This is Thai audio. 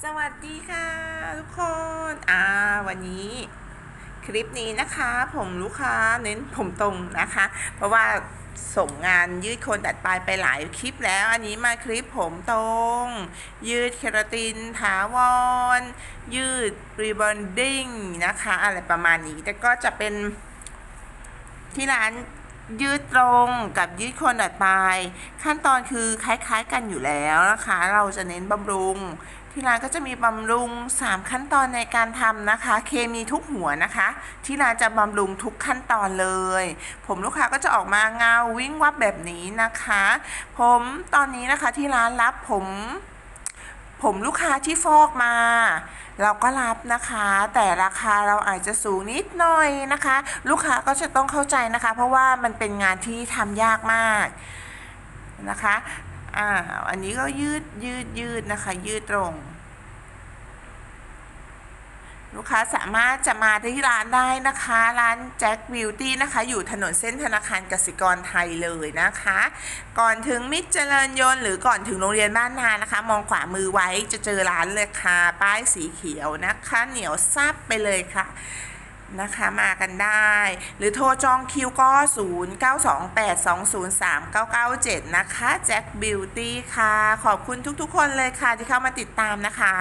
สวัสดีค่ะทุกคนอ่าวันนี้คลิปนี้นะคะ ผมลูกค้าเน้นผมตรงนะคะ เพราะว่าส่งงานยืดคนตัดปลายไปหลายคลิปแล้ว อันนี้มาคลิปผมตรง ยืดเคราตินถาวร ยืดรีบอนดิ้งนะคะ อะไรประมาณนี้ แต่ก็จะเป็นที่ร้าน ยืดตรงกับยืดโคนดัดปลาย ขั้นตอนคือคล้ายๆกันอยู่แล้วนะคะ เราจะเน้นบำรุง ที่ร้านก็จะมีบำรุง 3 ขั้นตอนในการทำนะคะ เคมีทุกหัวนะคะ ที่ร้านจะบำรุงทุกขั้นตอนเลย ผมลูกค้าก็จะออกมาเงาวิ่งวับแบบนี้นะคะ ผมตอนนี้นะคะที่ร้านรับผม ผมลูกค้าที่ฟอกมา เราก็รับนะคะ แต่ราคาเราอาจจะสูงนิดหน่อยนะคะ ลูกค้าก็จะต้องเข้าใจนะคะ เพราะว่ามันเป็นงานที่ทำยากมากนะคะอ่าอันนี้ก็ยืดยืดยืดนะคะ ยืดตรง ลูกค้าสามารถจะมาที่ร้านได้นะคะ ร้านแจ็คบิวตี้นะคะ อยู่ถนนเส้นธนาคารกสิกรไทยเลยนะคะ ก่อนถึงมิตรเจริญยนต์หรือก่อนถึงโรงเรียนบ้านนานะคะ มองขวามือไว้จะเจอร้านเลยค่ะ ป้ายสีเขียวนะคะ เหนียวซับไปเลยค่ะนะคะมากันได้ หรือโทรจองคิวก็ 0928203997 นะคะแจ็คบิวตี้ค่ะ ขอบคุณทุกๆคนเลยค่ะที่เข้ามาติดตามนะคะ